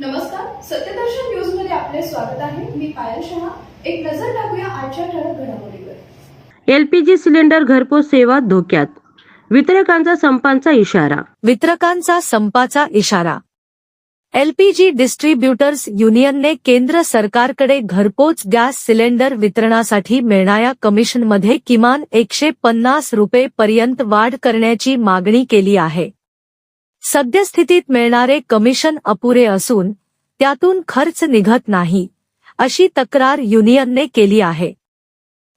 नमस्कार सत्यदर्शन न्यूजमध्ये आपले स्वागत आहे. मी पायल शहा. एक नजर टाकूया आजच्या ठळक घडामोडीवर. एलपीजी सिलेंडर घरपोच सेवा धोक्यात. वितरकांचा संपांचा इशारा. वितरकांचा संपाचा इशारा. एलपीजी डिस्ट्रीब्युटर्स युनियनने केंद्र सरकारकडे घरपोच गॅस सिलेंडर वितरणासाठी मिळणाऱ्या कमिशनमध्ये किमान एकशे पन्नास रुपये पर्यंत वाढ करण्याची मागणी केली आहे. सद्यस्थितीत मिळणारे कमिशन अपुरे असून त्यातून खर्च निघत नाही अशी तक्रार युनियनने केली आहे.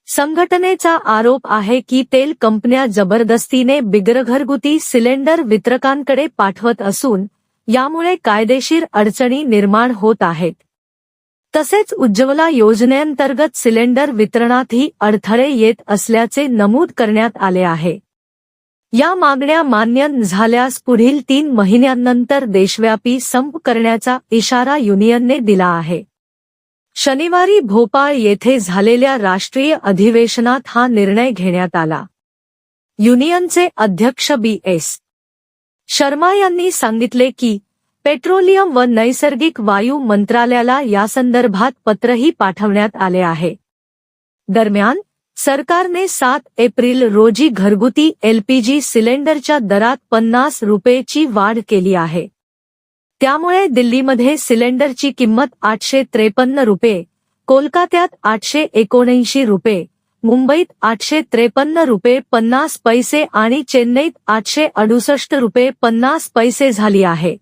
संघटनेचा आरोप आहे की तेल कंपन्या जबरदस्तीने बिगरघरगुती सिलेंडर वितरकांकडे पाठवत असून यामुळे कायदेशीर अडचणी निर्माण होत आहेत. तसेच उज्ज्वला योजनेअंतर्गत सिलेंडर वितरणातही अडथळे येत असल्याचे नमूद करण्यात आले आहे. या मागण्या मान्य झाल्यास पुढील तीन महिन्यांनंतर देशव्यापी संप करण्याचा इशारा युनियनने दिला आहे. शनिवारी भोपाळ येथे झालेल्या राष्ट्रीय अधिवेशनात हा निर्णय घेण्यात आला. युनियनचे अध्यक्ष बी एस. शर्मा यांनी सांगितले की पेट्रोलियम व नैसर्गिक वायू मंत्रालयाला यासंदर्भात पत्रही पाठवण्यात आले आहे. दरम्यान सरकारने सात एप्रिल रोजी घरगुती एलपीजी सिलेंडरच्या दरात पन्नास रुपयेची वाढ केली आहे. त्यामुळे दिल्लीमध्ये सिलेंडरची किंमत आठशे त्रेपन्न रुपये कोलकात्यात आठशे एकोणऐंशी रुपये मुंबईत आठशे त्रेपन्न रुपये पन्नास पैसे आणि चेन्नईत आठशे अडुसष्ट रुपये पन्नास पैसे झाली आहे.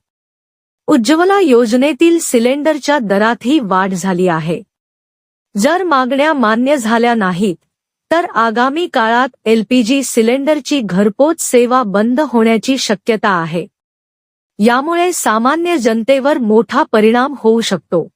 उज्ज्वला योजनेतील सिलेंडरच्या दरातही वाढ झाली आहे. जर मागण्या मान्य झाल्या नाहीत तर आगामी काळात एलपीजी सिलेंडरची घरपोच सेवा बंद होण्याची शक्यता आहे. यामुळे सामान्य जनतेवर मोठा परिणाम होऊ शकतो.